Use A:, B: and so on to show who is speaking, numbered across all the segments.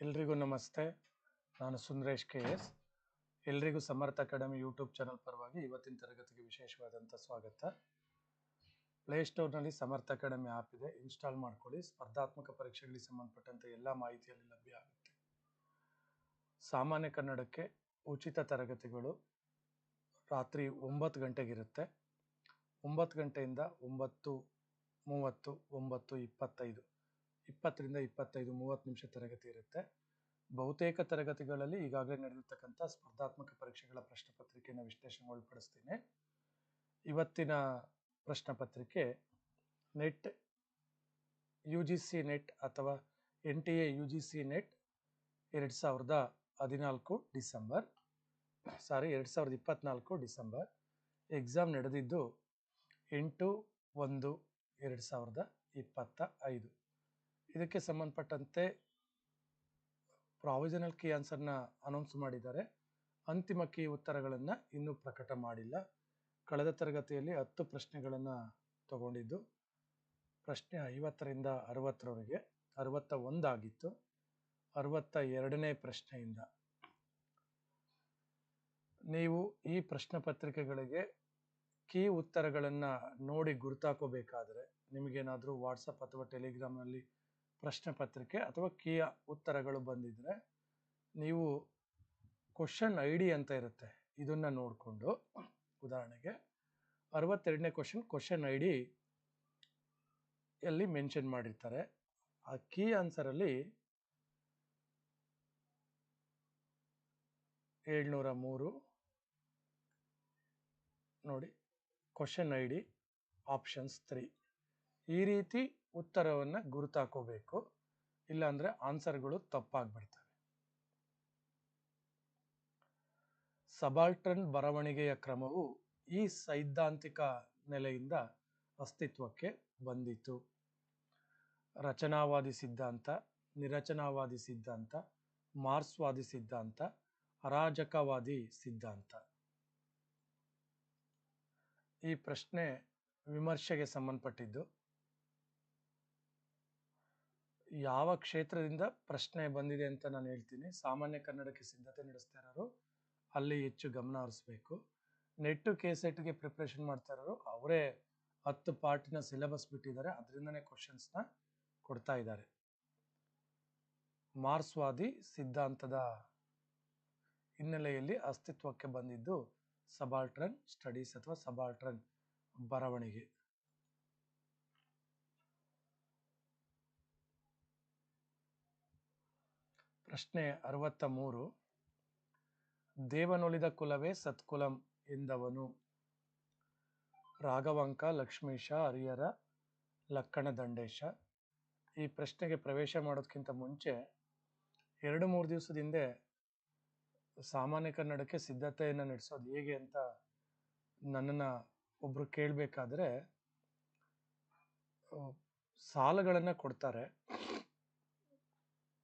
A: ಎಲ್ರಿಗೂ ನಮಸ್ತೆ. ನಾನು ಸುಂದರೇಶ್ ಕೆ ಎಸ್. ಎಲ್ರಿಗೂ ಸಮರ್ಥ ಅಕಾಡೆಮಿ ಯೂಟ್ಯೂಬ್ ಚಾನಲ್ ಪರವಾಗಿ ಇವತ್ತಿನ ತರಗತಿಗೆ ವಿಶೇಷವಾದಂಥ ಸ್ವಾಗತ. ಪ್ಲೇಸ್ಟೋರ್ನಲ್ಲಿ ಸಮರ್ಥ ಅಕಾಡೆಮಿ ಆ್ಯಪ್ ಇದೆ. ಇನ್ಸ್ಟಾಲ್ ಮಾಡ್ಕೊಳ್ಳಿ. ಸ್ಪರ್ಧಾತ್ಮಕ ಪರೀಕ್ಷೆಗಳಿಗೆ ಸಂಬಂಧಪಟ್ಟಂತೆ ಎಲ್ಲ ಮಾಹಿತಿಯಲ್ಲಿ ಲಭ್ಯ ಆಗುತ್ತೆ. ಸಾಮಾನ್ಯ ಕನ್ನಡಕ್ಕೆ ಉಚಿತ ತರಗತಿಗಳು ರಾತ್ರಿ ಒಂಬತ್ತು ಗಂಟೆಗಿರುತ್ತೆ. ಒಂಬತ್ತು ಗಂಟೆಯಿಂದ ಒಂಬತ್ತು ಮೂವತ್ತು, ಒಂಬತ್ತು ಇಪ್ಪತ್ತೈದು. ಇಪ್ಪತ್ತರಿಂದ ಇಪ್ಪತ್ತೈದು ಮೂವತ್ತು ನಿಮಿಷ ತರಗತಿ ಇರುತ್ತೆ. ಬಹುತೇಕ ತರಗತಿಗಳಲ್ಲಿ ಈಗಾಗಲೇ ನಡೆದಿರ್ತಕ್ಕಂಥ ಸ್ಪರ್ಧಾತ್ಮಕ ಪರೀಕ್ಷೆಗಳ ಪ್ರಶ್ನೆ ಪತ್ರಿಕೆಯನ್ನು ವಿಶ್ಲೇಷಣೆ ಒಳಪಡಿಸ್ತೀನಿ ಇವತ್ತಿನ ಪ್ರಶ್ನೆ ಪತ್ರಿಕೆ NET U G C NET ಅಥವಾ N T A U G C NET ಎರಡು ಸಾವಿರದ ಹದಿನಾಲ್ಕು ಡಿಸೆಂಬರ್, ಸಾರಿ ಎರಡು ಸಾವಿರದ ಇಪ್ಪತ್ನಾಲ್ಕು ಡಿಸೆಂಬರ್. ಎಕ್ಸಾಮ್ ನಡೆದಿದ್ದು ಎಂಟು ಒಂದು ಎರಡು ಸಾವಿರದ ಇಪ್ಪತ್ತ ಐದು ಇದಕ್ಕೆ ಸಂಬಂಧಪಟ್ಟಂತೆ ಪ್ರಾವಿಜನಲ್ ಕೀ ಆನ್ಸರ್ನ ಅನೌನ್ಸ್ ಮಾಡಿದ್ದಾರೆ. ಅಂತಿಮ ಕೀ ಉತ್ತರಗಳನ್ನು ಇನ್ನೂ ಪ್ರಕಟ ಮಾಡಿಲ್ಲ. ಕಳೆದ ತರಗತಿಯಲ್ಲಿ ಹತ್ತು ಪ್ರಶ್ನೆಗಳನ್ನು ತಗೊಂಡಿದ್ದು, ಪ್ರಶ್ನೆ ಐವತ್ತರಿಂದ ಅರವತ್ತರವರೆಗೆ ಅರವತ್ತ ಒಂದಾಗಿತ್ತು ಅರವತ್ತ ಎರಡನೇ ಪ್ರಶ್ನೆಯಿಂದ. ನೀವು ಈ ಪ್ರಶ್ನೆ ಪತ್ರಿಕೆಗಳಿಗೆ ಕೀ ಉತ್ತರಗಳನ್ನು ನೋಡಿ ಗುರುತಾಕೋಬೇಕಾದರೆ ನಿಮಗೇನಾದರೂ ವಾಟ್ಸಪ್ ಅಥವಾ ಟೆಲಿಗ್ರಾಮ್ನಲ್ಲಿ ಪ್ರಶ್ನೆ ಪತ್ರಿಕೆ ಅಥವಾ ಕೀಯ ಉತ್ತರಗಳು ಬಂದಿದ್ರೆ ನೀವು ಕ್ವಶನ್ ಐ ಡಿ ಅಂತ ಇರುತ್ತೆ. ಇದನ್ನು ನೋಡಿಕೊಂಡು, ಉದಾಹರಣೆಗೆ ಅರವತ್ತೆರಡನೇ ಕ್ವಶನ್ ಕ್ವಶನ್ ಐ ಡಿ ಅಲ್ಲಿ ಮೆನ್ಷನ್ ಮಾಡಿರ್ತಾರೆ. ಆ ಕೀ ಆನ್ಸರಲ್ಲಿ ಏಳ್ನೂರ ಮೂರು. ನೋಡಿ question I D options three ಈ ರೀತಿ ಉತ್ತರವನ್ನು ಗುರುತಾಕೋಬೇಕು. ಇಲ್ಲಾಂದರೆ ಆನ್ಸರ್ಗಳು ತಪ್ಪಾಗ್ಬಿಡ್ತವೆ. ಸಬಾಲ್ಟರ್ನ್ ಬರವಣಿಗೆಯ ಕ್ರಮವು ಈ ಸೈದ್ಧಾಂತಿಕ ನೆಲೆಯಿಂದ ಅಸ್ತಿತ್ವಕ್ಕೆ ಬಂದಿತು ರಚನಾವಾದಿ ಸಿದ್ಧಾಂತ, ನಿರಚನಾವಾದಿ ಸಿದ್ಧಾಂತ, ಮಾರ್ಕ್ಸ್ವಾದಿ ಸಿದ್ಧಾಂತ, ಅರಾಜಕವಾದಿ ಸಿದ್ಧಾಂತ. ಈ ಪ್ರಶ್ನೆ ವಿಮರ್ಶೆಗೆ ಸಂಬಂಧಪಟ್ಟಿದ್ದು ಯಾವ ಕ್ಷೇತ್ರದಿಂದ ಪ್ರಶ್ನೆ ಬಂದಿದೆ ಅಂತ ನಾನು ಹೇಳ್ತೀನಿ. ಸಾಮಾನ್ಯ ಕನ್ನಡಕ್ಕೆ ಸಿದ್ಧತೆ ನಡೆಸ್ತಾ ಇರೋರು ಅಲ್ಲಿ ಹೆಚ್ಚು ಗಮನ ಹರಿಸ್ಬೇಕು. ನೆಟ್ಟು ಕೆ ಸೆಟ್ಗೆ ಪ್ರಿಪ್ರೇಷನ್ ಮಾಡ್ತಾ ಇರೋರು ಅವರೇ ಹತ್ತು ಪಾರ್ಟಿನ ಸಿಲೆಬಸ್ ಬಿಟ್ಟಿದ್ದಾರೆ. ಅದರಿಂದನೇ ಕ್ವಶನ್ಸ್ನ ಕೊಡ್ತಾ ಇದ್ದಾರೆ. ಮಾರ್ಸ್ವಾದಿ ಸಿದ್ಧಾಂತದ ಹಿನ್ನೆಲೆಯಲ್ಲಿ ಅಸ್ತಿತ್ವಕ್ಕೆ ಬಂದಿದ್ದು ಸಬಾಲ್ಟ್ರನ್ ಸ್ಟಡೀಸ್ ಅಥವಾ ಸಬಾಲ್ಟ್ರನ್ ಬರವಣಿಗೆ. ಪ್ರಶ್ನೆ ಅರವತ್ತ ಮೂರು. ದೇವನೊಲಿದ ಕುಲವೇ ಸತ್ಕುಲಂ ಎಂದವನು. ರಾಘವಂಕ, ಲಕ್ಷ್ಮೀಶ ಹರಿಹರ ಲಕ್ಕಣ ದಂಡೇಶ. ಈ ಪ್ರಶ್ನೆಗೆ ಪ್ರವೇಶ ಮಾಡೋದಕ್ಕಿಂತ ಮುಂಚೆ ಎರಡು ಮೂರು ದಿವಸದ ಹಿಂದೆ ಸಾಮಾನ್ಯ ಕನ್ನಡಕ್ಕೆ ಸಿದ್ಧತೆಯನ್ನು ನಡೆಸೋದು ಹೇಗೆ ಅಂತ ನನ್ನನ್ನು ಒಬ್ಬರು ಕೇಳಬೇಕಾದ್ರೆ ಸಾಲಗಳನ್ನು ಕೊಡ್ತಾರೆ.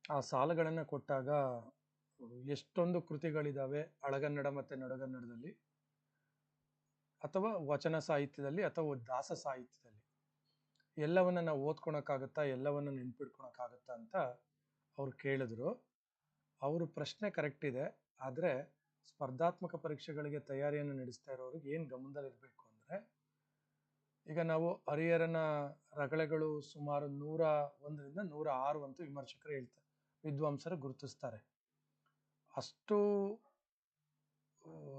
A: ಆ ಸಾಲುಗಳನ್ನು ಕೊಟ್ಟಾಗ ಎಷ್ಟೊಂದು ಕೃತಿಗಳಿದ್ದಾವೆ ಅಳಗನ್ನಡ ಮತ್ತು ನಡಗನ್ನಡದಲ್ಲಿ ಅಥವಾ ವಚನ ಸಾಹಿತ್ಯದಲ್ಲಿ ಅಥವಾ ದಾಸ ಸಾಹಿತ್ಯದಲ್ಲಿ. ಎಲ್ಲವನ್ನ ನಾವು ಓದ್ಕೊಳಕ್ಕಾಗತ್ತಾ, ಎಲ್ಲವನ್ನ ನೆನ್ಪಿಟ್ಕೊಳಕ್ಕಾಗತ್ತಾ ಅಂತ ಅವ್ರು ಕೇಳಿದ್ರು. ಅವರು ಪ್ರಶ್ನೆ ಕರೆಕ್ಟ್ ಇದೆ, ಆದರೆ ಸ್ಪರ್ಧಾತ್ಮಕ ಪರೀಕ್ಷೆಗಳಿಗೆ ತಯಾರಿಯನ್ನು ನಡೆಸ್ತಾ ಇರೋರಿಗೆ ಏನು ಗಮನದಲ್ಲಿರಬೇಕು ಅಂದರೆ, ಈಗ ನಾವು ಹರಿಹರನ ರಗಳೆಗಳು ಸುಮಾರು ನೂರ ಒಂದರಿಂದ ನೂರ ಆರು ಅಂತ ವಿಮರ್ಶಕರು ಹೇಳ್ತಾರೆ. ವಿದ್ವಾಂಸರು ಗುರುತಿಸ್ತಾರೆ. ಅಷ್ಟು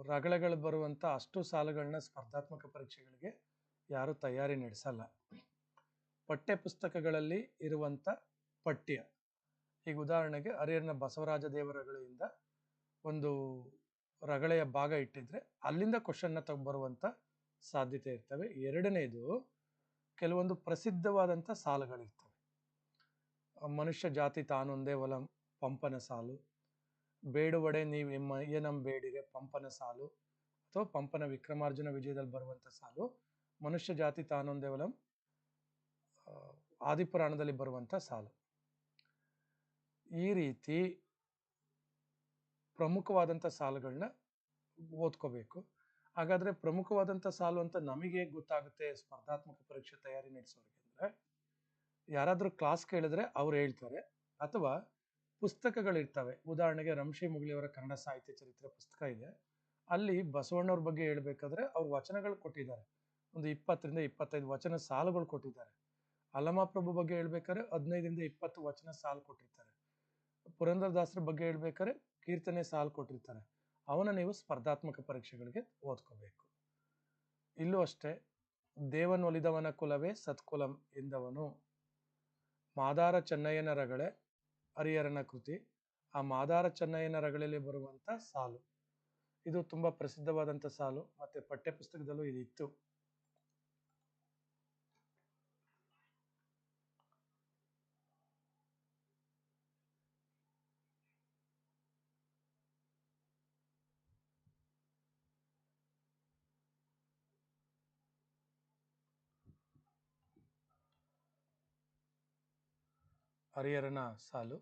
A: ರಗಳೆಗಳು ಬರುವಂಥ ಅಷ್ಟು ಸಾಲುಗಳನ್ನ ಸ್ಪರ್ಧಾತ್ಮಕ ಪರೀಕ್ಷೆಗಳಿಗೆ ಯಾರು ತಯಾರಿ ನಡೆಸಲ್ಲ. ಪಠ್ಯ ಪುಸ್ತಕಗಳಲ್ಲಿ ಇರುವಂಥ ಪಠ್ಯ. ಈಗ ಉದಾಹರಣೆಗೆ ಹರಿಹರನ ಬಸವರಾಜ ದೇವರಗಳಿಂದ ಒಂದು ರಗಳೆಯ ಭಾಗ ಇಟ್ಟಿದ್ರೆ ಅಲ್ಲಿಂದ ಕ್ವಶನ್ನ ತಗೊಂಬರುವಂಥ ಸಾಧ್ಯತೆ ಇರ್ತವೆ. ಎರಡನೇದು, ಕೆಲವೊಂದು ಪ್ರಸಿದ್ಧವಾದಂಥ ಸಾಲುಗಳಿರ್ತವೆ. ಮನುಷ್ಯ ಜಾತಿ ತಾನೊಂದೇ ಒಲ, ಪಂಪನ ಸಾಲು. ಬೇಡುವಡೆ ನೀವು ಎಮ್ಮ ಏನಂ ಬೇಡಿಗೆ ಪಂಪನ ಸಾಲು ಅಥವಾ ಪಂಪನ ವಿಕ್ರಮಾರ್ಜುನ ವಿಜಯದಲ್ಲಿ ಬರುವಂಥ ಸಾಲು. ಮನುಷ್ಯ ಜಾತಿ ತಾನೊಂದೇ ಒಲಂ ಆದಿಪುರಾಣದಲ್ಲಿ ಬರುವಂಥ ಸಾಲು. ಈ ರೀತಿ ಪ್ರಮುಖವಾದಂಥ ಸಾಲುಗಳನ್ನ ಓದ್ಕೋಬೇಕು. ಹಾಗಾದ್ರೆ ಪ್ರಮುಖವಾದಂಥ ಸಾಲು ಅಂತ ನಮಗೆ ಗೊತ್ತಾಗುತ್ತೆ ಸ್ಪರ್ಧಾತ್ಮಕ ಪರೀಕ್ಷೆ ತಯಾರಿ ನಡೆಸೋರಿಗೆ ಅಂದರೆ ಯಾರಾದರೂ ಕ್ಲಾಸ್ ಕೇಳಿದ್ರೆ ಅವ್ರು ಹೇಳ್ತಾರೆ. ಅಥವಾ ಪುಸ್ತಕಗಳಿರ್ತವೆ. ಉದಾಹರಣೆಗೆ ರಂಶಿ ಮುಗಿಲಿಯವರ ಕನ್ನಡ ಸಾಹಿತ್ಯ ಚರಿತ್ರೆ ಪುಸ್ತಕ ಇದೆ. ಅಲ್ಲಿ ಬಸವಣ್ಣವ್ರ ಬಗ್ಗೆ ಹೇಳ್ಬೇಕಾದ್ರೆ ಅವ್ರು ವಚನಗಳು ಕೊಟ್ಟಿದ್ದಾರೆ. ಒಂದು ಇಪ್ಪತ್ತರಿಂದ ಇಪ್ಪತ್ತೈದು ವಚನ ಸಾಲುಗಳು ಕೊಟ್ಟಿದ್ದಾರೆ. ಅಲಮಾಪ್ರಭು ಬಗ್ಗೆ ಹೇಳ್ಬೇಕಾದ್ರೆ ಹದಿನೈದರಿಂದ ಇಪ್ಪತ್ತು ವಚನ ಸಾಲು ಕೊಟ್ಟಿರ್ತಾರೆ. ಪುರಂದರದಾಸರ ಬಗ್ಗೆ ಹೇಳ್ಬೇಕಾದ್ರೆ ಕೀರ್ತನೆ ಸಾಲು ಕೊಟ್ಟಿರ್ತಾರೆ. ಅವನ ನೀವು ಸ್ಪರ್ಧಾತ್ಮಕ ಪರೀಕ್ಷೆಗಳಿಗೆ ಓದ್ಕೋಬೇಕು. ಇಲ್ಲೂ ಅಷ್ಟೇ, ದೇವನೊಲಿದವನ ಕುಲವೇ ಸತ್ಕುಲಂ ಎಂದವನು. ಮಾದಾರ ಚೆನ್ನಯ್ಯನ ರಗಳೆ ಹರಿಹರನ ಕೃತಿ. ಆ ಮಾದಾರ ಚೆನ್ನಯ್ಯನ ರಗಳೆಯಲ್ಲಿ ಬರುವಂತ ಸಾಲು. ಇದು ತುಂಬಾ ಪ್ರಸಿದ್ಧವಾದಂಥ ಸಾಲು. ಮತ್ತೆ ಪಠ್ಯಪುಸ್ತಕದಲ್ಲೂ ಇದಿತ್ತು. ಹರಿಹರನ ಸಾಲು.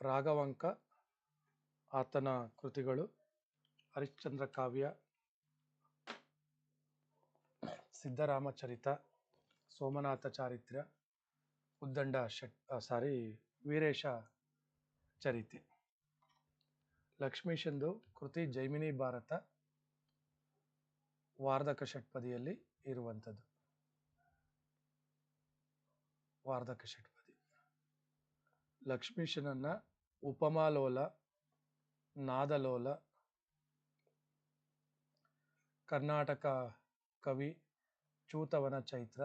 A: ರಾಘವಂಕ ಆತನ ಕೃತಿಗಳು. ಹರಿಶ್ಚಂದ್ರ ಕಾವ್ಯ. ಸಿದ್ಧರಾಮಚರಿತ ಸೋಮನಾಥ ಚಾರಿತ್ರ್ಯ. ಉದ್ದಂಡ ಶಟ್ ಸಾರಿ ವೀರೇಶ ಚರಿತೆ. ಲಕ್ಷ್ಮೀಶಂದು ಕೃತಿ ಜೈಮಿನಿ ಭಾರತ. ವಾರ್ಧಕ ಷಟ್ಪದಿಯಲ್ಲಿ ಇರುವಂಥದ್ದು. ವಾರ್ಧಕ ಷಟ್ಪದಿ ಲಕ್ಷ್ಮೀಶನನ್ನ ಉಪಮಾಲೋಲ ನಾದಲೋಲ ಕರ್ನಾಟಕ ಕವಿ ಚೂತವನ ಚೈತ್ರ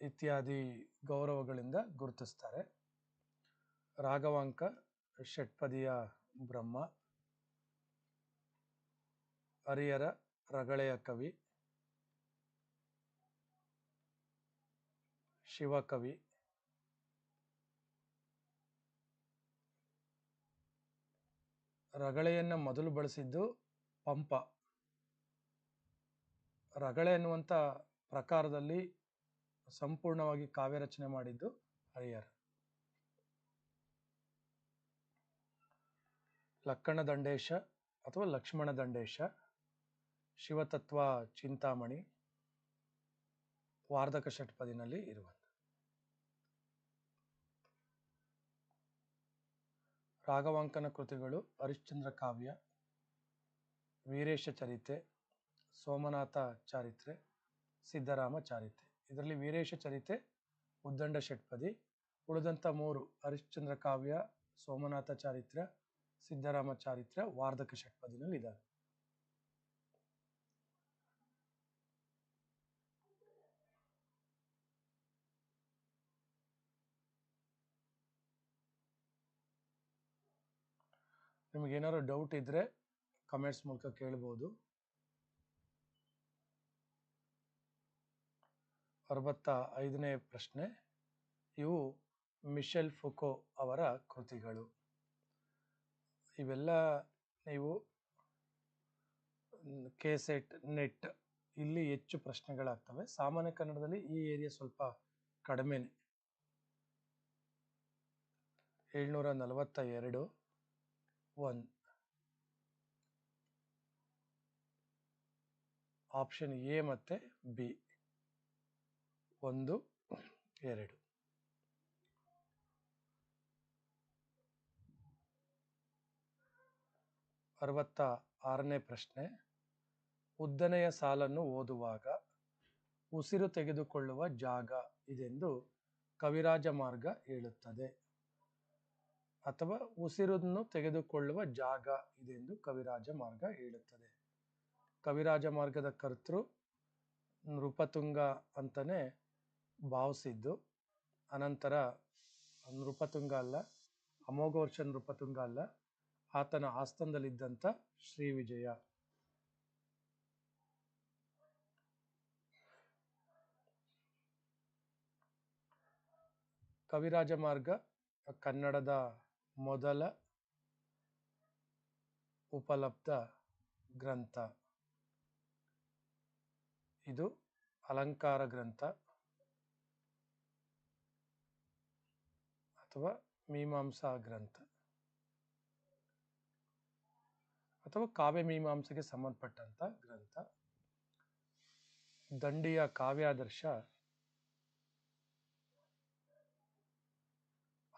A: ಇತ್ಯಾದಿ ಗೌರವಗಳಿಂದ ಗುರುತಿಸ್ತಾರೆ. ರಾಘವಾಂಕ ಷಟ್ಪದಿಯ ಬ್ರಹ್ಮ ಹರಿಹರ ರಗಳೆಯ ಕವಿ ಶಿವಕವಿ. ರಗಳೆಯನ್ನು ಮೊದಲು ಬಳಸಿದ್ದು ಪಂಪ. ರಗಳೆ ಎನ್ನುವಂಥ ಪ್ರಕಾರದಲ್ಲಿ ಸಂಪೂರ್ಣವಾಗಿ ಕಾವ್ಯ ರಚನೆ ಮಾಡಿದ್ದು ಹರಿಹರ. ಲಕ್ಕಣ ದಂಡೇಶ ಅಥವಾ ಲಕ್ಷ್ಮಣ ದಂಡೇಶ, ಶಿವತತ್ವ ಚಿಂತಾಮಣಿ, ವಾರ್ಧಕ ಷಟ್ಪದಿನಲ್ಲಿ ಇರುವಂಥ ರಾಘವಾಂಕನ ಕೃತಿಗಳು ಹರಿಶ್ಚಂದ್ರ ಕಾವ್ಯ, ವೀರೇಶ ಚರಿತೆ ಸೋಮನಾಥ ಚಾರಿತ್ರೆ, ಸಿದ್ದರಾಮ ಚಾರಿತ್ರೆ. ಇದರಲ್ಲಿ ವೀರೇಶ ಚರಿತೆ ಉದ್ದಂಡ ಷಟ್ಪದಿ, ಉಳಿದಂಥ ಮೂರು ಹರಿಶ್ಚಂದ್ರ ಕಾವ್ಯ, ಸೋಮನಾಥ ಚಾರಿತ್ರ್ಯ ಸಿದ್ದರಾಮ ಚಾರಿತ್ರ್ಯ ವಾರ್ಧಕ ಷಟ್ಪದಿನಲ್ಲಿ ಇದ್ದಾವೆ ನಿಮಗೇನಾದ್ರು ಡೌಟ್ ಇದ್ದರೆ ಕಮೆಂಟ್ಸ್ ಮೂಲಕ ಕೇಳ್ಬೋದು. ಅರವತ್ತ ಐದನೇ ಪ್ರಶ್ನೆ, ಇವು ಮಿಶೆಲ್ ಫುಕೋ ಅವರ ಕೃತಿಗಳು. ಇವೆಲ್ಲ ನೀವು ಕೆಸೆಟ್, ನೆಟ್ ಇಲ್ಲಿ ಹೆಚ್ಚು ಪ್ರಶ್ನೆಗಳಾಗ್ತವೆ. ಸಾಮಾನ್ಯ ಕನ್ನಡದಲ್ಲಿ ಈ ಏರಿಯಾ ಸ್ವಲ್ಪ ಕಡಿಮೆನೆ. ಏಳ್ನೂರ ನಲವತ್ತ ಎರಡು. ಒನ್ ಆಪ್ಷನ್ ಎ ಮತ್ತು ಬಿ ಒಂದು, ಎರಡು. ಅರವತ್ತ ಆರನೇ ಪ್ರಶ್ನೆ. ಉದ್ದನೆಯ ಸಾಲನ್ನು ಓದುವಾಗ ಉಸಿರು ತೆಗೆದುಕೊಳ್ಳುವ ಜಾಗ ಇದೆಂದು ಕವಿರಾಜ ಮಾರ್ಗ ಹೇಳುತ್ತದೆ. ಅಥವಾ ಉಸಿರನ್ನು ತೆಗೆದುಕೊಳ್ಳುವ ಜಾಗ ಇದೆಂದು ಕವಿರಾಜ ಮಾರ್ಗ ಹೇಳುತ್ತದೆ. ಕವಿರಾಜ ಮಾರ್ಗದ ಕರ್ತೃ ನೃಪತುಂಗ ಅಂತಲೇ ಭಾವಿಸಿದ್ದು, ಅನಂತರ ನೃಪತುಂಗ ಅಲ್ಲ, ಅಮೋಘವರ್ಷ ನೃಪತುಂಗ ಅಲ್ಲ, ಆತನ ಆಸ್ತನದಲ್ಲಿದ್ದಂಥ ಶ್ರೀ ವಿಜಯ ಕವಿರಾಜ ಮಾರ್ಗ ಕನ್ನಡದ ಮೊದಲ ಉಪಲಬ್ಧ ಗ್ರಂಥ. ಇದು ಅಲಂಕಾರ ಗ್ರಂಥ. ಅಥವಾ ಮೀಮಾಂಸಾ ಗ್ರಂಥ. ಅಥವಾ ಕಾವ್ಯ ಮೀಮಾಂಸೆಗೆ ಸಂಬಂಧಪಟ್ಟಂಥ ಗ್ರಂಥ. ದಂಡಿಯ ಕಾವ್ಯಾದರ್ಶ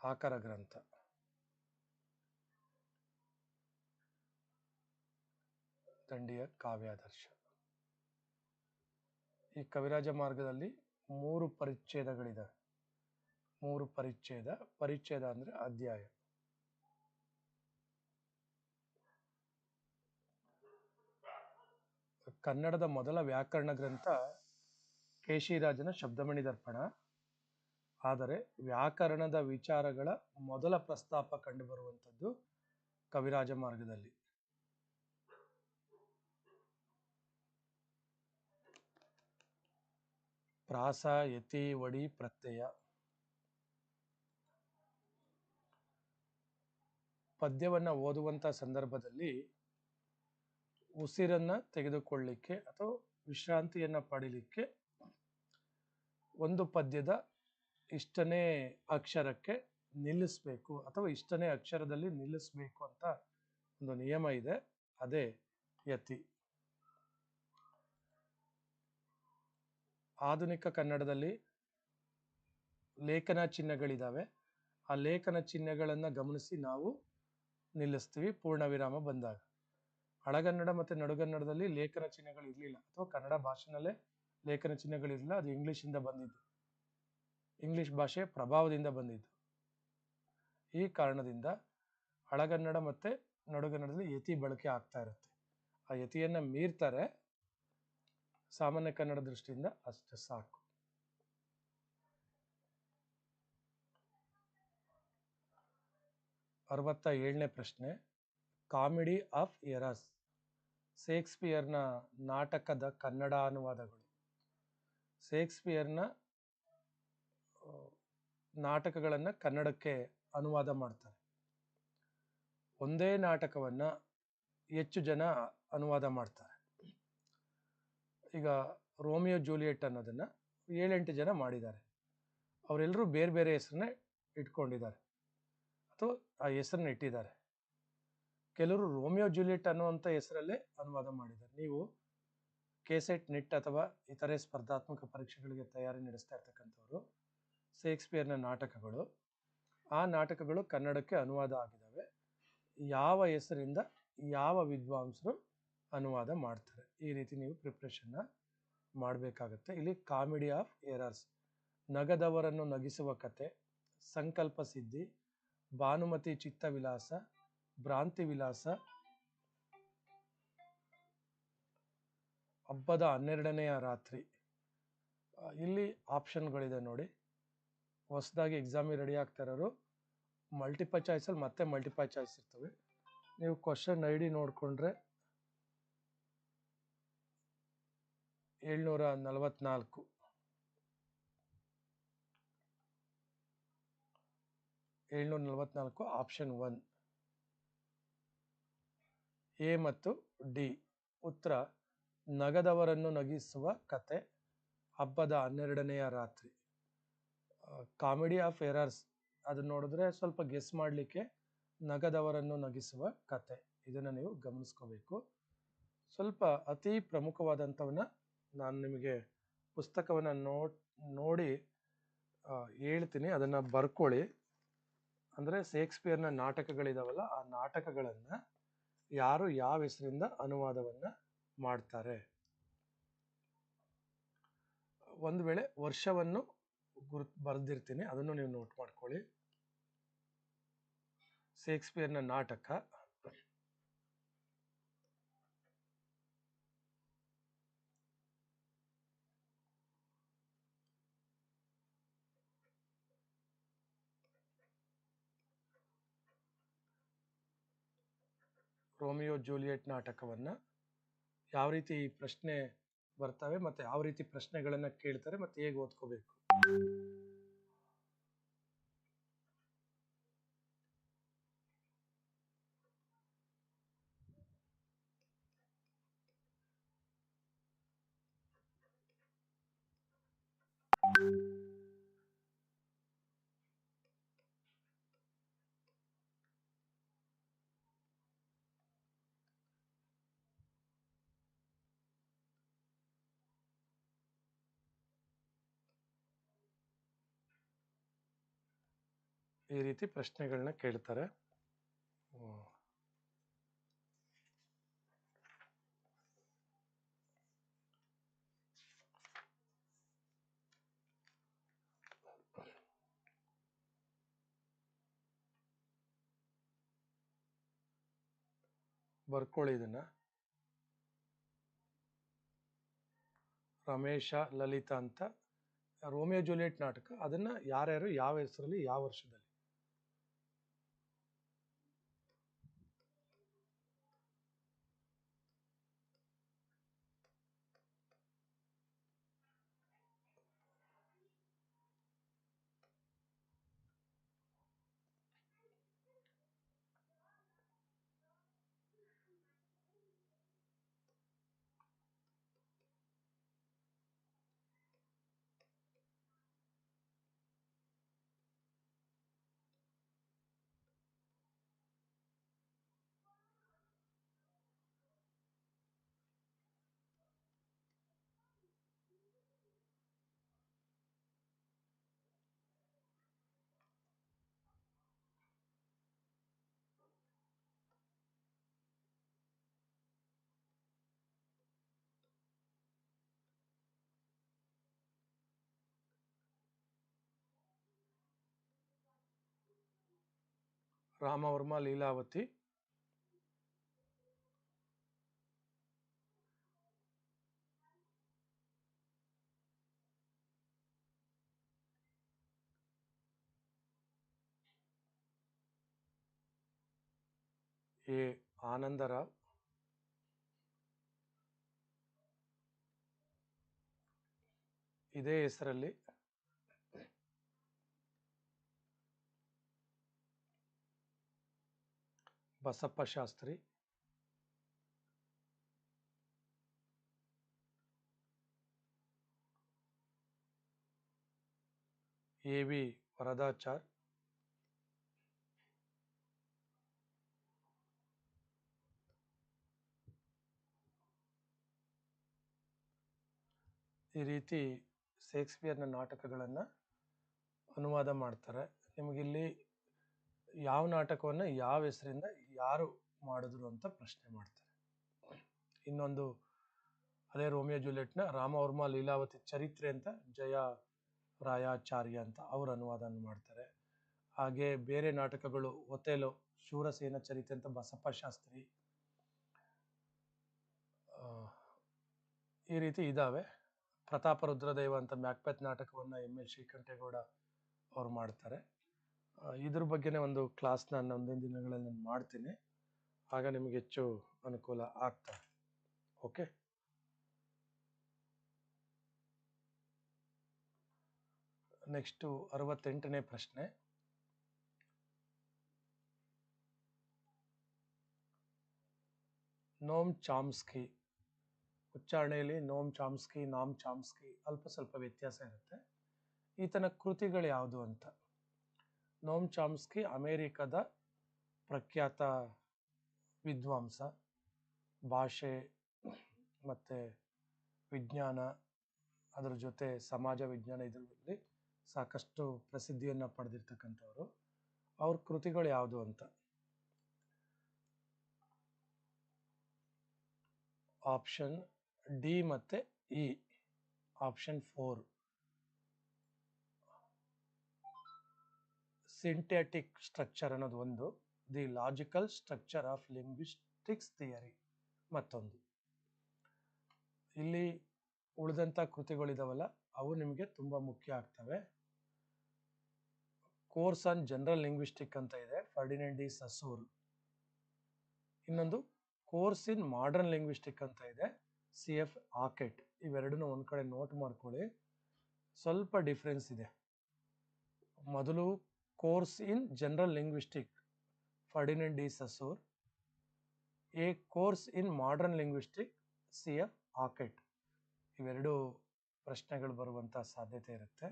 A: ಆಕರ ಗ್ರಂಥ. ದಂಡಿಯ ಕಾವ್ಯಾದರ್ಶ. ಈ ಕವಿರಾಜ ಮಾರ್ಗದಲ್ಲಿ ಮೂರು ಪರಿಚ್ಛೇದಗಳಿದೆ. ಮೂರು ಪರಿಚ್ಛೇದ ಪರಿಚ್ಛೇದ ಅಂದ್ರೆ ಅಧ್ಯಾಯ. ಕನ್ನಡದ ಮೊದಲ ವ್ಯಾಕರಣ ಗ್ರಂಥ ಕೇಶಿರಾಜನ ಶಬ್ದಮಣಿ ದರ್ಪಣ. ಆದರೆ ವ್ಯಾಕರಣದ ವಿಚಾರಗಳ ಮೊದಲ ಪ್ರಸ್ತಾಪ ಕಂಡುಬರುವಂಥದ್ದು ಕವಿರಾಜ ಮಾರ್ಗದಲ್ಲಿ. ಪ್ರಾಸ ಯತಿ ವಡಿ ಪ್ರತ್ಯಯ. ಪದ್ಯವನ್ನು ಓದುವಂಥ ಸಂದರ್ಭದಲ್ಲಿ ಉಸಿರನ್ನು ತೆಗೆದುಕೊಳ್ಳಿಕ್ಕೆ ಅಥವಾ ವಿಶ್ರಾಂತಿಯನ್ನು ಪಡೀಲಿಕ್ಕೆ ಒಂದು ಪದ್ಯದ ಇಷ್ಟನೇ ಅಕ್ಷರಕ್ಕೆ ನಿಲ್ಲಿಸ್ಬೇಕು ಅಥವಾ ಇಷ್ಟನೇ ಅಕ್ಷರದಲ್ಲಿ ನಿಲ್ಲಿಸ್ಬೇಕು ಅಂತ ಒಂದು ನಿಯಮ ಇದೆ. ಅದೇ ಯತಿ. ಆಧುನಿಕ ಕನ್ನಡದಲ್ಲಿ ಲೇಖನ ಚಿಹ್ನೆಗಳಿದ್ದಾವೆ ಆ ಲೇಖನ ಚಿಹ್ನೆಗಳನ್ನು ಗಮನಿಸಿ ನಾವು ನಿಲ್ಲಿಸ್ತೀವಿ ಪೂರ್ಣ ವಿರಾಮ ಬಂದಾಗ. ಹಳಗನ್ನಡ ಮತ್ತು ನಡುಗನ್ನಡದಲ್ಲಿ ಲೇಖನ ಚಿಹ್ನೆಗಳು ಇರಲಿಲ್ಲ. ಅಥವಾ ಕನ್ನಡ ಭಾಷೆನಲ್ಲೇ ಲೇಖನ ಚಿಹ್ನೆಗಳಿರಲಿಲ್ಲ ಅದು ಇಂಗ್ಲೀಷಿಂದ ಬಂದಿದ್ದು. ಇಂಗ್ಲಿಷ್ ಭಾಷೆ ಪ್ರಭಾವದಿಂದ ಬಂದಿದ್ದು. ಈ ಕಾರಣದಿಂದ ಹಳಗನ್ನಡ ಮತ್ತು ನಡುಗನ್ನಡದಲ್ಲಿ ಯತಿ ಬಳಕೆ ಆಗ್ತಾ ಇರುತ್ತೆ. ಆ ಯತಿಯನ್ನು ಮೀರ್ತಾರೆ. ಸಾಮಾನ್ಯ ಕನ್ನಡ ದೃಷ್ಟಿಯಿಂದ ಅಷ್ಟು ಸಾಕು. ಅರವತ್ತ ಏಳನೇ ಪ್ರಶ್ನೆ, ಕಾಮಿಡಿ ಆಫ್ ಎರಸ್ ಶೇಕ್ಸ್ಪಿಯರ್ನ ನಾಟಕದ ಕನ್ನಡ ಅನುವಾದಗಳು. ಶೇಕ್ಸ್ಪಿಯರ್ನ ನಾಟಕಗಳನ್ನು ಕನ್ನಡಕ್ಕೆ ಅನುವಾದ ಮಾಡ್ತಾರೆ. ಒಂದೇ ನಾಟಕವನ್ನ ಹೆಚ್ಚು ಜನ ಅನುವಾದ ಮಾಡ್ತಾರೆ. ಈಗ ರೋಮಿಯೋ ಜೂಲಿಯೆಟ್ ಅನ್ನೋದನ್ನ ಏಳೆಂಟು ಜನ ಮಾಡಿದ್ದಾರೆ. ಅವರೆಲ್ಲರೂ ಬೇರೆ ಬೇರೆ ಹೆಸರನ್ನೇ ಇಟ್ಕೊಂಡಿದ್ದಾರೆ. ಅಥವಾ ಆ ಹೆಸರನ್ನ ಇಟ್ಟಿದ್ದಾರೆ. ಕೆಲವರು ರೋಮಿಯೋ ಜೂಲಿಯೆಟ್ ಅನ್ನುವಂಥ ಹೆಸರಲ್ಲೇ ಅನುವಾದ ಮಾಡಿದ್ದಾರೆ. ನೀವು ಕೆಸೆಟ್, ನಿಟ್ ಅಥವಾ ಇತರೆ ಸ್ಪರ್ಧಾತ್ಮಕ ಪರೀಕ್ಷೆಗಳಿಗೆ ತಯಾರಿ ನಡೆಸ್ತಾ ಇರ್ತಕ್ಕಂಥವರು, ಶೇಕ್ಸ್ಪಿಯರ್ನ ನಾಟಕಗಳು, ಆ ನಾಟಕಗಳು ಕನ್ನಡಕ್ಕೆ ಅನುವಾದ ಆಗಿದ್ದಾವೆ. ಯಾವ ಹೆಸರಿಂದ ಯಾವ ವಿದ್ವಾಂಸರು ಅನುವಾದ ಮಾಡ್ತಾರೆ. ಈ ರೀತಿ ನೀವು ಪ್ರಿಪ್ರೇಷನ್ನ ಮಾಡಬೇಕಾಗತ್ತೆ. ಇಲ್ಲಿ ಕಾಮಿಡಿ ಆಫ್ ಏರರ್ಸ್ ನಗದವರನ್ನು ನಗಿಸುವ ಕತೆ, ಸಂಕಲ್ಪ ಸಿದ್ಧಿ, ಭಾನುಮತಿ ಚಿತ್ತವಿಲಾಸ, ಭ್ರಾಂತಿ ವಿಲಾಸ, ಹಬ್ಬದ ಹನ್ನೆರಡನೆಯ ರಾತ್ರಿ. ಇಲ್ಲಿ ಆಪ್ಷನ್ಗಳಿದೆ ನೋಡಿ. ಹೊಸದಾಗಿ ಎಕ್ಸಾಮಿಗೆ ರೆಡಿ ಆಗ್ತಾ ಇರೋರು ಮಲ್ಟಿಪಲ್ ಚಾಯ್ಸಲ್ಲಿ ಮತ್ತೆ ಮಲ್ಟಿಪಲ್ ಚಾಯ್ಸ್ ಇರ್ತವೆ. ನೀವು ಕ್ವಶನ್ ಐ ಡಿ ನೋಡಿಕೊಂಡ್ರೆ ಏಳ್ನೂರ ನಲವತ್ನಾಲ್ಕು ಏಳ್ನೂರ ನಲವತ್ನಾಲ್ಕು ಆಪ್ಷನ್ ಒನ್ ಎ ಮತ್ತು ಡಿ. ಉತ್ತರ, ನಗದವರನ್ನು ನಗಿಸುವ ಕತೆ, ಹಬ್ಬದ ಹನ್ನೆರಡನೆಯ ರಾತ್ರಿ. ಕಾಮಿಡಿ ಆಫ್ ಎರರ್ಸ್, ಅದನ್ನ ನೋಡಿದ್ರೆ ಸ್ವಲ್ಪ ಗೆಸ್ ಮಾಡಲಿಕ್ಕೆ ನಗದವರನ್ನು ನಗಿಸುವ ಕತೆ. ಇದನ್ನು ನೀವು ಗಮನಿಸ್ಕೋಬೇಕು. ಸ್ವಲ್ಪ ಅತಿ ಪ್ರಮುಖವಾದಂಥವನ್ನ ನಾನು ನಿಮಗೆ ಪುಸ್ತಕವನ್ನು ನೋ ನೋಡಿ ಹೇಳ್ತೀನಿ. ಅದನ್ನು ಬರ್ಕೊಳ್ಳಿ. ಅಂದರೆ ಶೇಕ್ಸ್ಪಿಯರ್ನ ನಾಟಕಗಳಿದಾವಲ್ಲ, ಆ ನಾಟಕಗಳನ್ನು ಯಾರು ಯಾವ ಹೆಸರಿಂದ ಅನುವಾದವನ್ನು ಮಾಡ್ತಾರೆ? ಒಂದು ವೇಳೆ ವರ್ಷವನ್ನು ಗುರುತ್, ಬರೆದಿರ್ತೀನಿ. ಅದನ್ನು ನೀವು ನೋಟ್ ಮಾಡ್ಕೊಳ್ಳಿ. ಶೇಕ್ಸ್ಪಿಯರ್ನ ನಾಟಕ ರೋಮಿಯೋ ಜೂಲಿಯೆಟ್ ನಾಟಕವನ್ನ ಯಾವ ರೀತಿ ಪ್ರಶ್ನೆ ಬರ್ತವೆ ಮತ್ತೆ ಯಾವ ರೀತಿ ಪ್ರಶ್ನೆಗಳನ್ನು ಕೇಳ್ತಾರೆ ಮತ್ತೆ ಹೇಗೆ ಓದ್ಕೋಬೇಕು? ಈ ರೀತಿ ಪ್ರಶ್ನೆಗಳನ್ನ ಕೇಳ್ತಾರೆ. ಬರ್ಕೊಳ್ಳಿ ಇದನ್ನ. ರಮೇಶ, ಲಲಿತಾ ಅಂತ. ರೋಮಿಯೋ ಜೂಲಿಯೆಟ್ ನಾಟಕ. ಅದನ್ನ ಯಾರ್ಯಾರು, ಯಾವ ಹೆಸರಲ್ಲಿ, ಯಾವ ವರ್ಷದಲ್ಲಿ ರಾಮವರ್ಮ ಲೀಲಾವತಿ. ಎ ಆನಂದರಾವ್. ಇದೇ ಹೆಸರಲ್ಲಿ Basappa Shastri. A V Varadachar. ಈ ರೀತಿ ಶೇಕ್ಸ್ಪಿಯರ್ನ ನಾಟಕಗಳನ್ನು ಅನುವಾದ ಮಾಡ್ತಾರೆ. ನಿಮಗಿಲ್ಲಿ ಯಾವ ನಾಟಕವನ್ನು ಯಾವ ಹೆಸರಿಂದ ಯಾರು ಮಾಡಿದ್ರು ಅಂತ ಪ್ರಶ್ನೆ ಮಾಡ್ತಾರೆ. ಇನ್ನೊಂದು ಅದೇ ರೋಮಿಯೋ ಜೂಲಿಯೆಟ್ನ ರಾಮವರ್ಮ ಲೀಲಾವತಿ ಚರಿತ್ರೆ ಅಂತ ಜಯ ರಾಯಾಚಾರ್ಯ ಅಂತ ಅವರು ಅನುವಾದ ಮಾಡ್ತಾರೆ. ಹಾಗೆ ಬೇರೆ ನಾಟಕಗಳು ಒತೆಲೋ ಶೂರಸೇನ ಚರಿತ್ರೆ ಅಂತ ಬಸಪ್ಪ ಶಾಸ್ತ್ರಿ ಈ ರೀತಿ ಇದ್ದಾವೆ ಪ್ರತಾಪ ರುದ್ರದೇವ ಅಂತ ಮ್ಯಾಕ್ಪೆತ್ ನಾಟಕವನ್ನು ಎಂ ಎಲ್ ಶ್ರೀಕಂಠೇಗೌಡ ಅವ್ರು ಮಾಡ್ತಾರೆ. ಇದ್ರ ಬಗ್ಗೆನೇ ಒಂದು ಕ್ಲಾಸ್ ನಾನು ಮುಂದಿನ ದಿನಗಳಲ್ಲಿ ನಾನು ಮಾಡ್ತೀನಿ. ಆಗ ನಿಮಗೆ ಹೆಚ್ಚು ಅನುಕೂಲ ಆಗ್ತಾ ಓಕೆ? ನೆಕ್ಸ್ಟು ಅರವತ್ತೆಂಟನೇ ಪ್ರಶ್ನೆ. Noam Chomsky. ಉಚ್ಚಾರಣೆಯಲ್ಲಿ Noam Chomsky, Noam Chomsky ಅಲ್ಪ ಸ್ವಲ್ಪ ವ್ಯತ್ಯಾಸ ಇರುತ್ತೆ. ಈತನ ಕೃತಿಗಳು ಯಾವುದು ಅಂತ? ನೋಮ್ ಚಾಮ್ಸ್ಕಿ ಅಮೇರಿಕದ ಪ್ರಖ್ಯಾತ ವಿದ್ವಾಂಸ. ಭಾಷೆ ಮತ್ತು ವಿಜ್ಞಾನ, ಅದರ ಜೊತೆ ಸಮಾಜ ವಿಜ್ಞಾನ ಇದರಲ್ಲಿ ಸಾಕಷ್ಟು ಪ್ರಸಿದ್ಧಿಯನ್ನು ಪಡೆದಿರ್ತಕ್ಕಂಥವ್ರು. ಅವ್ರ ಕೃತಿಗಳು ಯಾವುದು ಅಂತ? ಆಪ್ಷನ್ ಡಿ ಮತ್ತು E. Option four. Synthetic structure ಅನ್ನೋದು ಒಂದು, the logical structure of linguistics theory ಮತ್ತೊಂದು. ಇಲ್ಲಿ ಉಳಿದಂಥ ಕೃತಿಗಳಿದಾವಲ್ಲ ಅವು ನಿಮಗೆ ತುಂಬ ಮುಖ್ಯ ಆಗ್ತವೆ. ಕೋರ್ಸ್ ಆನ್ ಜನರಲ್ ಲಿಂಗ್ವಿಸ್ಟಿಕ್ ಅಂತ ಇದೆ, ಫರ್ಡಿನೆಂಡ್ ಡಿ ಸಸೂರ್. ಇನ್ನೊಂದು, ಕೋರ್ಸ್ ಇನ್ ಮಾಡರ್ನ್ ಲಿಂಗ್ವಿಸ್ಟಿಕ್ ಅಂತ ಇದೆ, ಸಿ ಎಫ್ ಆಕೆಟ್ ಇವೆರಡನ್ನೂ ಒಂದು ಕಡೆ ನೋಟ್ ಮಾಡ್ಕೊಳ್ಳಿ. ಸ್ವಲ್ಪ ಡಿಫ್ರೆನ್ಸ್ ಇದೆ. ಮೊದಲು course in general linguistic Ferdinand de Saussure. A course in modern linguistic C F Hockett ಇವೆರಡು ಪ್ರಶ್ನೆಗಳು ಬರುವಂಥ ಸಾಧ್ಯತೆ ಇರುತ್ತೆ.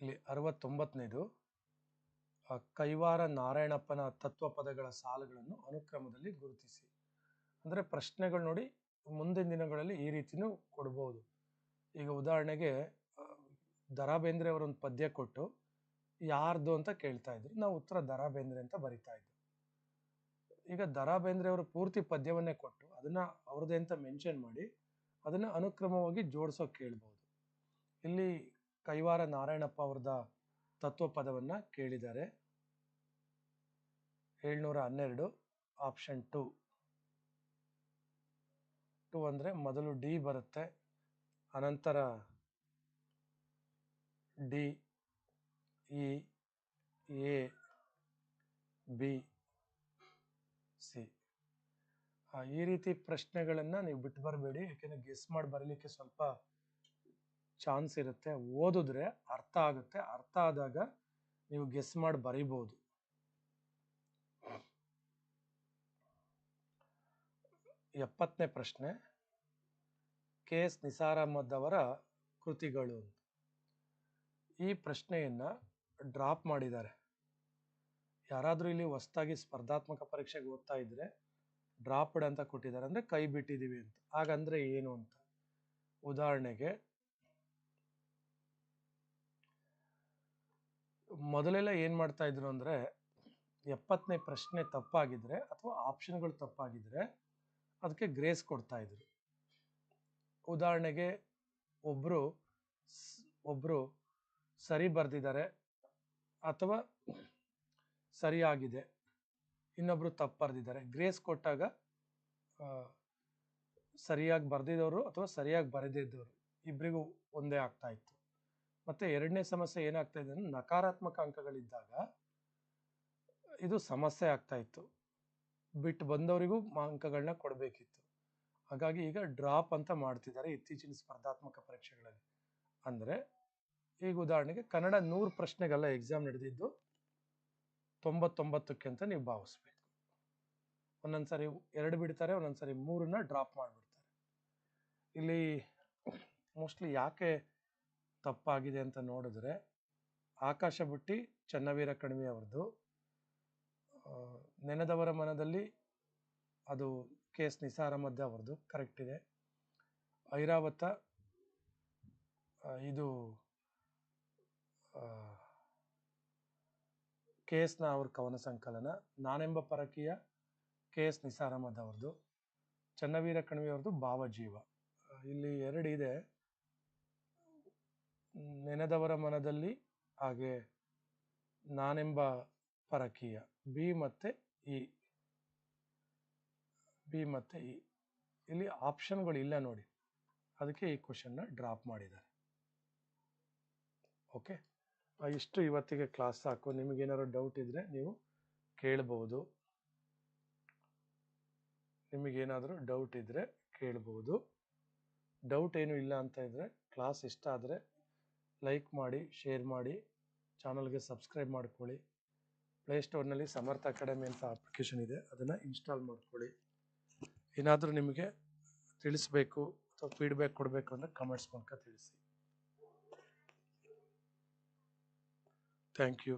A: ಇಲ್ಲಿ ಅರವತ್ತೊಂಬತ್ತನೇದು ಕೈವಾರ ನಾರಾಯಣಪ್ಪನ ತತ್ವ ಪದಗಳ ಸಾಲುಗಳನ್ನು ಅನುಕ್ರಮದಲ್ಲಿ ಗುರುತಿಸಿ. ಅಂದರೆ ಪ್ರಶ್ನೆಗಳು ನೋಡಿ ಮುಂದಿನ ದಿನಗಳಲ್ಲಿ ಈ ರೀತಿಯೂ ಕೊಡ್ಬೋದು. ಈಗ ಉದಾಹರಣೆಗೆ ದ ದರಾ ಬೇಂದ್ರೆ ಅವರೊಂದು ಪದ್ಯ ಕೊಟ್ಟು ಯಾರ್ದು ಅಂತ ಕೇಳ್ತಾ ಇದ್ರು. ನಾವು ಉತ್ತರ ದರಾ ಬೇಂದ್ರೆ ಅಂತ ಬರಿತಾ ಇದ್ವಿ. ಈಗ ದರಾ ಬೇಂದ್ರೆ ಅವರು ಪೂರ್ತಿ ಪದ್ಯವನ್ನೇ ಕೊಟ್ಟು ಅದನ್ನ ಅವ್ರದ್ದೇ ಅಂತ ಮೆನ್ಷನ್ ಮಾಡಿ ಅದನ್ನ ಅನುಕ್ರಮವಾಗಿ ಜೋಡಿಸೋ ಕೇಳ್ಬೋದು. ಇಲ್ಲಿ ಕೈವಾರ ನಾರಾಯಣಪ್ಪ ಅವ್ರದ ತತ್ವ ಪದವನ್ನ ಕೇಳಿದ್ದಾರೆ. ಏಳ್ನೂರ ಹನ್ನೆರಡು ಆಪ್ಷನ್ ಟು ಟು ಅಂದರೆ ಮೊದಲು ಡಿ ಬರುತ್ತೆ, ಅನಂತರ D, E, A, B, C. ಈ ರೀತಿ ಪ್ರಶ್ನೆಗಳನ್ನು ನೀವು ಬಿಟ್ಟು ಬರಬೇಡಿ, ಯಾಕೆಂದರೆ ಗೆಸ್ ಮಾಡಿ ಬರಲಿಕ್ಕೆ ಸ್ವಲ್ಪ ಚಾನ್ಸ್ ಇರುತ್ತೆ. ಓದಿದ್ರೆ ಅರ್ಥ ಆಗುತ್ತೆ. ಅರ್ಥ ಆದಾಗ ನೀವು ಗೆಸ್ ಮಾಡಿ ಬರೀಬೋದು ಎಪ್ಪತ್ತನೇ ಪ್ರಶ್ನೆ. ಕೆ ಎಸ್ ನಿಸಾರ್ ಅಹಮದ್ ಅವರ ಕೃತಿಗಳು. ಈ ಪ್ರಶ್ನೆಯನ್ನ ಡ್ರಾಪ್ ಮಾಡಿದ್ದಾರೆ. ಯಾರಾದರೂ ಇಲ್ಲಿ ಹೊಸದಾಗಿ ಸ್ಪರ್ಧಾತ್ಮಕ ಪರೀಕ್ಷೆಗೆ ಓದ್ತಾ ಇದ್ದರೆ ಡ್ರಾಪ್ಡ್ ಅಂತ ಕೊಟ್ಟಿದ್ದಾರೆ ಅಂದ್ರೆ ಕೈ ಬಿಟ್ಟಿದೀವಿ ಅಂತ. ಹಾಗಂದ್ರೆ ಏನು ಅಂತ? ಉದಾಹರಣೆಗೆ, ಮೊದಲೆಲ್ಲ ಏನು ಮಾಡ್ತಾ ಇದ್ರು ಅಂದ್ರೆ ಎಪ್ಪತ್ತನೇ ಪ್ರಶ್ನೆ ತಪ್ಪಾಗಿದ್ರೆ ಅಥವಾ ಆಪ್ಷನ್ಗಳು ತಪ್ಪಾಗಿದ್ರೆ ಅದಕ್ಕೆ ಗ್ರೇಸ್ ಕೊಡ್ತಾ ಇದ್ರು. ಉದಾಹರಣೆಗೆ ಒಬ್ಬರು ಒಬ್ಬರು ಸರಿ ಬರೆದಿದ್ದಾರೆ ಅಥವಾ ಸರಿಯಾಗಿದೆ ಇನ್ನೊಬ್ಬರು ತಪ್ಪು ಬರೆದಿದ್ದಾರೆ. ಗ್ರೇಸ್ ಕೊಟ್ಟಾಗ ಸರಿಯಾಗಿ ಬರೆದಿದ್ದವರು ಅಥವಾ ಸರಿಯಾಗಿ ಬರೆದಿದ್ದವರು ಇಬ್ಬರಿಗೂ ಒಂದೇ ಆಗ್ತಾ ಇತ್ತು. ಮತ್ತೆ ಎರಡನೇ ಸಮಸ್ಯೆ ಏನಾಗ್ತಾ ಇದೆ ಅಂದ್ರೆ ನಕಾರಾತ್ಮಕ ಅಂಕಗಳಿದ್ದಾಗ ಇದು ಸಮಸ್ಯೆ ಆಗ್ತಾ ಇತ್ತು. ಬಿಟ್ಟು ಬಂದವರಿಗೂ ಅಂಕಗಳನ್ನ ಕೊಡಬೇಕಿತ್ತು. ಹಾಗಾಗಿ ಈಗ ಡ್ರಾಪ್ ಅಂತ ಮಾಡ್ತಿದ್ದಾರೆ ಇತ್ತೀಚಿನ ಸ್ಪರ್ಧಾತ್ಮಕ ಪರೀಕ್ಷೆಗಳಲ್ಲಿ. ಅಂದರೆ ಈಗ ಉದಾಹರಣೆಗೆ ಕನ್ನಡ ನೂರು ಪ್ರಶ್ನೆಗೆಲ್ಲ ಎಕ್ಸಾಮ್ ನಡೆದಿದ್ದು ತೊಂಬತ್ತೊಂಬತ್ತಕ್ಕೆ ಅಂತ ನೀವು ಭಾವಿಸ್ಬೇಕು. ಒಂದೊಂದ್ಸರಿ ಎರಡು ಬಿಡ್ತಾರೆ, ಒಂದೊಂದ್ಸರಿ ಮೂರನ್ನ ಡ್ರಾಪ್ ಮಾಡಿಬಿಡ್ತಾರೆ. ಇಲ್ಲಿ ಮೋಸ್ಟ್ಲಿ ಯಾಕೆ ತಪ್ಪಾಗಿದೆ ಅಂತ ನೋಡಿದ್ರೆ ಆಕಾಶ ಬುಟ್ಟಿ ಚನ್ನವೀರ ಕಣಿವೆ ಅವ್ರದ್ದು. ನೆನೆದವರ ಮನದಲ್ಲಿ ಅದು ಕೇಸ್ ನಿಸಾರ ಅಹಮದ್ ಅವ್ರದ್ದು ಕರೆಕ್ಟ್ ಇದೆ. ಐರಾವತ ಇದು ಕೆ ಎಸ್ನ ಅವ್ರ ಕವನ ಸಂಕಲನ, ನಾನೆಂಬ ಪರಕೀಯ ಕೆ ಎಸ್ ನಿಸಾರ್ ಅಹಮದ್ ಅವ್ರದ್ದು, ಚನ್ನವೀರ ಕಣಿವೆ ಅವ್ರದ್ದು ಭಾವಜೀವ. ಇಲ್ಲಿ ಎರಡು ಇದೆ. ನೆನೆದವರ ಮನದಲ್ಲಿ ಹಾಗೆ ನಾನೆಂಬ ಪರಕೀಯ. ಬಿ ಮತ್ತೆ ಇ. ಬಿ ಮತ್ತೆ ಇ. ಇಲ್ಲಿ ಆಪ್ಷನ್ಗಳು ಇಲ್ಲ ನೋಡಿ. ಅದಕ್ಕೆ ಈ ಕ್ವಶನ್ನ ಡ್ರಾಪ್ ಮಾಡಿದ್ದಾರೆ. ಓಕೆ? ಇಷ್ಟು ಇವತ್ತಿಗೆ ಕ್ಲಾಸ್ ಸಾಕು. ನಿಮಗೇನಾದ್ರು ಡೌಟ್ ಇದ್ದರೆ ನೀವು ಕೇಳ್ಬೋದು. ನಿಮಗೇನಾದರೂ ಡೌಟ್ ಇದ್ದರೆ ಕೇಳಬಹುದು ಡೌಟ್ ಏನು ಇಲ್ಲ ಅಂತ ಇದ್ದರೆ ಕ್ಲಾಸ್ ಇಷ್ಟ ಆದರೆ ಲೈಕ್ ಮಾಡಿ, ಶೇರ್ ಮಾಡಿ, ಚಾನಲ್ಗೆ ಸಬ್ಸ್ಕ್ರೈಬ್ ಮಾಡ್ಕೊಳ್ಳಿ. ಪ್ಲೇಸ್ಟೋರ್ನಲ್ಲಿ ಸಮರ್ಥ ಅಕಾಡೆಮಿ ಅಂತ ಅಪ್ಲಿಕೇಶನ್ ಇದೆ. ಅದನ್ನು ಇನ್ಸ್ಟಾಲ್ ಮಾಡ್ಕೊಳ್ಳಿ. ಏನಾದರೂ ನಿಮಗೆ ತಿಳಿಸ್ಬೇಕು ಅಥವಾ ಫೀಡ್ಬ್ಯಾಕ್ ಕೊಡಬೇಕು ಅಂದರೆ ಕಮೆಂಟ್ಸ್ ಮೂಲಕ ತಿಳಿಸಿ. Thank you